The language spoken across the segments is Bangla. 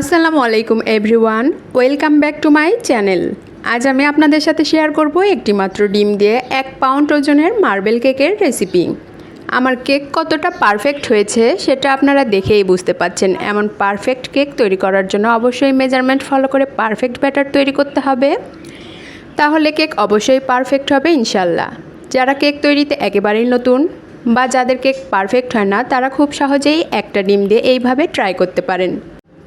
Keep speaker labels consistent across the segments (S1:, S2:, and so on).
S1: আসসালামু আলাইকুম everyone welcome back to my channel আজ আমি আপনাদের সাথে শেয়ার করব একটি মাত্র ডিম দিয়ে এক পাউন্ড ওজনের মার্বেল কেকের রেসিপি আমার কেক কতটা পারফেক্ট হয়েছে সেটা আপনারা দেখেই বুঝতে পাচ্ছেন। এমন পারফেক্ট কেক তৈরি করার জন্য অবশ্যই মেজারমেন্ট ফলো করে পারফেক্ট ব্যাটার তৈরি করতে হবে। তাহলে কেক অবশ্যই পারফেক্ট হবে ইনশাল্লাহ যারা কেক তৈরিতে একেবারেই নতুন বা যাদের কেক পারফেক্ট হয় না, তারা খুব সহজেই একটা ডিম দিয়ে এইভাবে ট্রাই করতে পারেন।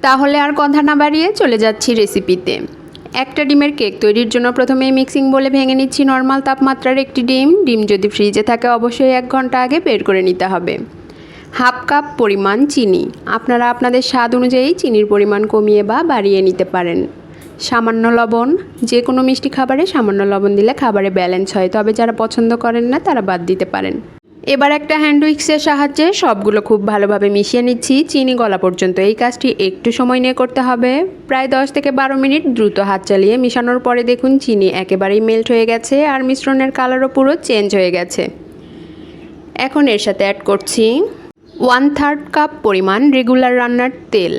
S1: তাহলে আর কথা না বাড়িয়ে চলে যাচ্ছি রেসিপিতে একটা ডিমের কেক তৈরির জন্য প্রথমেই মিক্সিং বলে ভেঙে নিচ্ছি নর্মাল তাপমাত্রার একটি ডিম। ডিম যদি ফ্রিজে থাকে, অবশ্যই এক ঘণ্টা আগে বের করে নিতে হবে। হাফ কাপ পরিমাণ চিনি। আপনারা আপনাদের স্বাদ অনুযায়ী চিনির পরিমাণ কমিয়ে বা বাড়িয়ে নিতে পারেন। সামান্য লবণ যে কোনো মিষ্টি খাবারে সামান্য লবণ দিলে খাবারে ব্যালেন্স হয়, তবে যারা পছন্দ করেন না, তারা বাদ দিতে পারেন। এবার একটা হ্যান্ড উইক্সের সাহায্যে সবগুলো খুব ভালোভাবে মিশিয়ে নিচ্ছি। চিনি গলা পর্যন্ত এই কাজটি একটু সময় নিয়ে করতে হবে। প্রায় দশ থেকে বারো মিনিট দ্রুত হাত চালিয়ে মিশানোর পরে দেখুন চিনি একেবারেই মেল্ট হয়ে গেছে আর মিশ্রণের কালারও পুরো চেঞ্জ হয়ে গেছে। এখন এর সাথে অ্যাড করছি ওয়ান থার্ড কাপ পরিমাণ রেগুলার রান্নার তেল।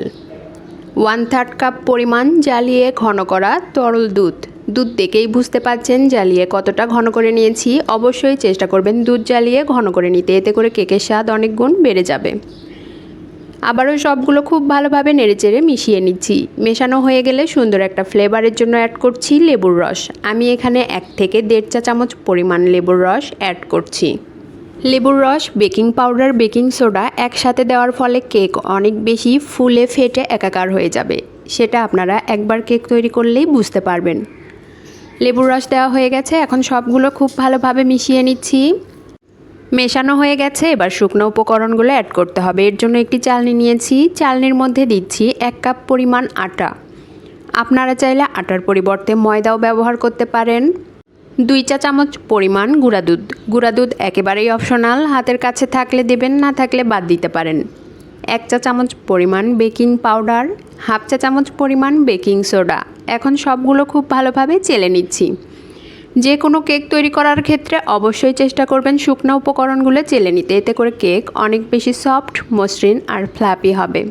S1: ওয়ান থার্ড কাপ পরিমাণ জ্বালিয়ে ঘন করা তরল দুধ। দুধ দেখেই বুঝতে পাচ্ছেন জ্বালিয়ে কতটা ঘন করে নিয়েছি। অবশ্যই চেষ্টা করবেন দুধ জ্বালিয়ে ঘন করে নিতে, এতে করে কেকের স্বাদ অনেক গুণ বেড়ে যাবে। আবারও সবগুলো খুব ভালোভাবে নেড়েচেড়ে মিশিয়ে নিচ্ছি। মেশানো হয়ে গেলে সুন্দর একটা ফ্লেভারের জন্য অ্যাড করছি লেবুর রস। আমি এখানে এক থেকে দেড় চা চামচ পরিমাণ লেবুর রস অ্যাড করছি। লেবুর রস, বেকিং পাউডার, বেকিং সোডা একসাথে দেওয়ার ফলে কেক অনেক বেশি ফুলে, ফেটে, একাকার হয়ে যাবে। সেটা আপনারা একবার কেক তৈরি করলেই বুঝতে পারবেন। লেবুর রস দেওয়া হয়ে গেছে। এখন সবগুলো খুব ভালোভাবে মিশিয়ে নিচ্ছি। মেশানো হয়ে গেছে। এবার শুকনো উপকরণগুলো অ্যাড করতে হবে। এর জন্য একটি চালনি নিয়েছি। চালনির মধ্যে দিচ্ছি এক কাপ পরিমাণ আটা। আপনারা চাইলে আটার পরিবর্তে ময়দাও ব্যবহার করতে পারেন। দুই চা চামচ পরিমাণ গুঁড়া দুধ। গুঁড়া দুধ একেবারেই অপশনাল হাতের কাছে থাকলে দেবেন, না থাকলে বাদ দিতে পারেন। এক চা চামচ পরিমাণ বেকিং পাউডার, হাফ চা চামচ পরিমাণ বেকিং সোডা। এখন সবগুলো খুব ভালোভাবে চেলে নিচ্ছি। যে কোনো কেক তৈরি করার ক্ষেত্রে অবশ্যই চেষ্টা করবেন শুকনো উপকরণগুলো চেলে নিতে। এতে করে কেক অনেক বেশি সফট, মসৃণ আর ফ্ল্যাপি হবে।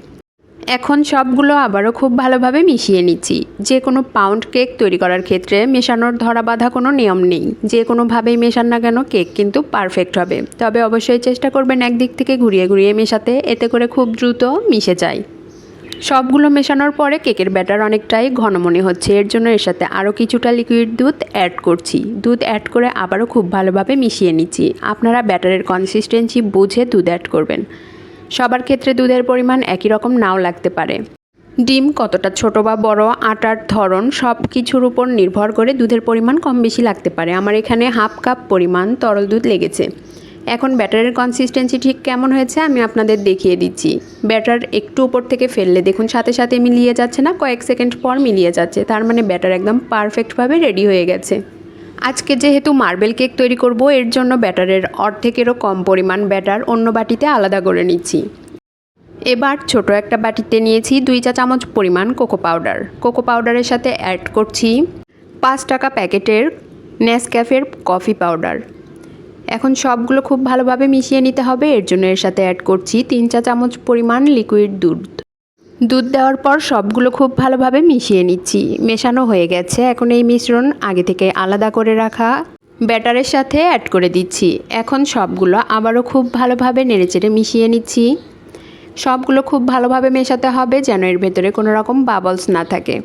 S1: এখন সবগুলো আবারও খুব ভালোভাবে মিশিয়ে নিচ্ছি। যে কোনো পাউন্ড কেক তৈরি করার ক্ষেত্রে মেশানোর ধরা বাঁধা কোনো নিয়ম নেই। যে কোনোভাবেই মেশান না কেন কেক কিন্তু পারফেক্ট হবে। তবে অবশ্যই চেষ্টা করবেন একদিক থেকে ঘুরিয়ে ঘুরিয়ে মেশাতে, এতে করে খুব দ্রুত মিশে যায়। সবগুলো মেশানোর পরে কেকের ব্যাটার অনেকটাই ঘন মনে হচ্ছে। এর জন্য এর সাথে আরও কিছুটা লিকুইড দুধ অ্যাড করছি। দুধ অ্যাড করে আবারও খুব ভালোভাবে মিশিয়ে নিচ্ছি। আপনারা ব্যাটারের কনসিস্টেন্সি বুঝে দুধ অ্যাড করবেন। সবার ক্ষেত্রে দুধের পরিমাণ একই রকম নাও লাগতে পারে। ডিম কতটা ছোট বা বড়, আটার ধরন সব কিছুর উপর নির্ভর করে দুধের পরিমাণ কম বেশি লাগতে পারে। আমার এখানে হাফ কাপ পরিমাণ তরল দুধ লেগেছে। এখন ব্যাটারের কনসিস্টেন্সি ঠিক কেমন হয়েছে আমি আপনাদের দেখিয়ে দিচ্ছি। ব্যাটার একটু উপর থেকে ফেললে দেখুন সাথে সাথে মিলিয়ে যাচ্ছে না, কয়েক সেকেন্ড পর মিলিয়ে যাচ্ছে। তার মানে ব্যাটার একদম পারফেক্টভাবে রেডি হয়ে গেছে। আজকে যেহেতু মার্বেল কেক তৈরি করব, এর জন্য ব্যাটারের অর্ধেকেরও কম পরিমাণ ব্যাটার অন্য বাটিতে আলাদা করে নিচ্ছি। এবার ছোট একটা বাটিতে নিয়েছি দুই চা চামচ পরিমাণ কোকো পাউডার। কোকো পাউডারের সাথে অ্যাড করছি পাঁচ টাকা প্যাকেটের নেসক্যাফের কফি পাউডার। এখন সবগুলো খুব ভালোভাবে মিশিয়ে নিতে হবে, এর জন্য এর সাথে অ্যাড করছি তিন চা চামচ পরিমাণ লিকুইড দুধ। দুধ দেওয়ার পর সবগুলো খুব ভালোভাবে মিশিয়ে নিচ্ছি। মেশানো হয়ে গেছে। এখন এই মিশ্রণ আগে থেকে আলাদা করে রাখা ব্যাটারের সাথে অ্যাড করে দিচ্ছি। এখন সবগুলো আবারও খুব ভালোভাবে নেড়েচেড়ে মিশিয়ে নিচ্ছি। সবগুলো খুব ভালোভাবে মেশাতে হবে যেন এর ভেতরে কোনো রকম বাবলস না থাকে।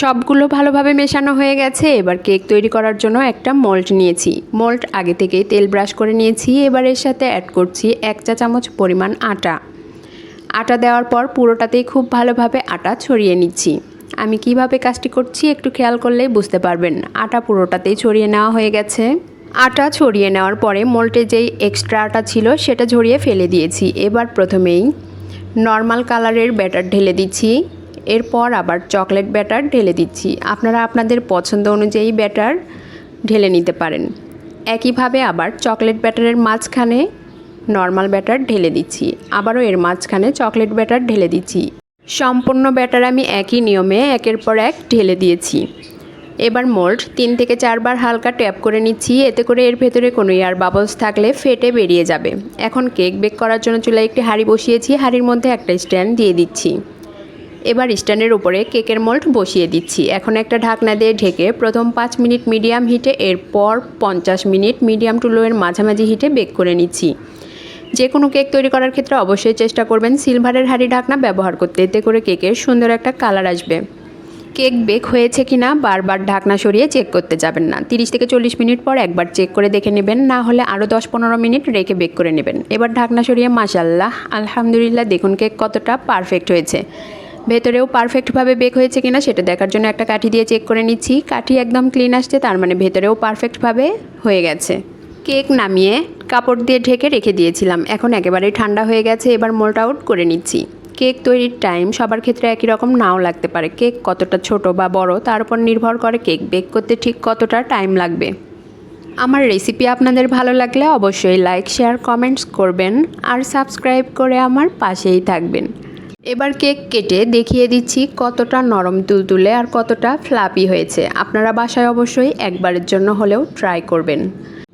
S1: সবগুলো ভালোভাবে মেশানো হয়ে গেছে। এবার কেক তৈরি করার জন্য একটা মল্ট নিয়েছি। মল্ট আগে থেকেই তেল ব্রাশ করে নিয়েছি। এবার এর সাথে অ্যাড করছি এক চা চামচ পরিমাণ আটা। আটা দেওয়ার পর পুরোটাতেই খুব ভালোভাবে আটা ছড়িয়ে নিচ্ছি। আমি কীভাবে কাজটি করছি একটু খেয়াল করলেই বুঝতে পারবেন। আটা পুরোটাতেই ছড়িয়ে নেওয়া হয়ে গেছে। আটা ছড়িয়ে নেওয়ার পরে মোল্টে যেই এক্সট্রা আটা ছিল সেটা ঝরিয়ে ফেলে দিয়েছি। এবার প্রথমেই নর্মাল কালারের ব্যাটার ঢেলে দিচ্ছি। এরপর আবার চকলেট ব্যাটার ঢেলে দিচ্ছি। আপনারা আপনাদের পছন্দ অনুযায়ী ব্যাটার ঢেলে নিতে পারেন। একইভাবে আবার চকলেট ব্যাটারের মাঝখানে নর্মাল ব্যাটার ঢেলে দিচ্ছি। আবারও এর মাঝখানে চকলেট ব্যাটার ঢেলে দিচ্ছি। সম্পূর্ণ ব্যাটার আমি একই নিয়মে একের পর এক ঢেলে দিয়েছি। এবার মোল্ড তিন থেকে চারবার হালকা ট্যাপ করে নিচ্ছি, এতে করে এর ভেতরে কোনো এয়ার বাবলস থাকলে ফেটে বেরিয়ে যাবে। এখন কেক বেক করার জন্য চুলায় একটি হাঁড়ি বসিয়েছি, হাঁড়ির মধ্যে একটা স্ট্যান্ড দিয়ে দিচ্ছি। এবার স্ট্যান্ডের উপরে কেকের মোল্ড বসিয়ে দিচ্ছি। এখন একটা ঢাকনা দিয়ে ঢেকে প্রথম পাঁচ মিনিট মিডিয়াম হিটে, এরপর পঞ্চাশ মিনিট মিডিয়াম টু লোয়ের মাঝামাঝি হিটে বেক করে নিচ্ছি। যে কোনো কেক তৈরি করার ক্ষেত্রে অবশ্যই চেষ্টা করবেন সিলভারের হাঁড়ি ঢাকনা ব্যবহার করতে। এতে করে কেকের সুন্দর একটা কালার আসবে। কেক বেক হয়েছে কি না বারবার ঢাকনা সরিয়ে চেক করতে যাবেন না। তিরিশ থেকে চল্লিশ মিনিট পর একবার চেক করে দেখে নেবেন, না হলে আরও দশ পনেরো মিনিট রেখে বেক করে নেবেন। এবার ঢাকনা সরিয়ে মাসাল্লাহ আলহামদুলিল্লাহ দেখুন কেক কতটা পারফেক্ট হয়েছে। ভেতরেও পারফেক্টভাবে বেক হয়েছে কিনা সেটা দেখার জন্য একটা কাঠি দিয়ে চেক করে নিচ্ছি। কাঠি একদম ক্লিন আসছে, তার মানে ভেতরেও পারফেক্টভাবে হয়ে গেছে। কেক নামিয়ে কাপড় দিয়ে ঢেকে রেখে দিয়েছিলাম। এখন একেবারেই ঠান্ডা হয়ে গেছে, এবার মোল্ট আউট করে নিচ্ছি। কেক তৈরির টাইম সবার ক্ষেত্রে একই রকম নাও লাগতে পারে। কেক কতটা ছোট বা বড়, তার উপর নির্ভর করে কেক বেক করতে ঠিক কতটা টাইম লাগবে। আমার রেসিপি আপনাদের ভালো লাগলে অবশ্যই লাইক, শেয়ার, কমেন্টস করবেন আর সাবস্ক্রাইব করে আমার পাশেই থাকবেন। এবার কেক কেটে দেখিয়ে দিচ্ছি কতটা নরম তুলতুলে আর কতটা ফ্লাপি হয়েছে। আপনারা বাসায় অবশ্যই একবারের জন্য হলেও ট্রাই করবেন।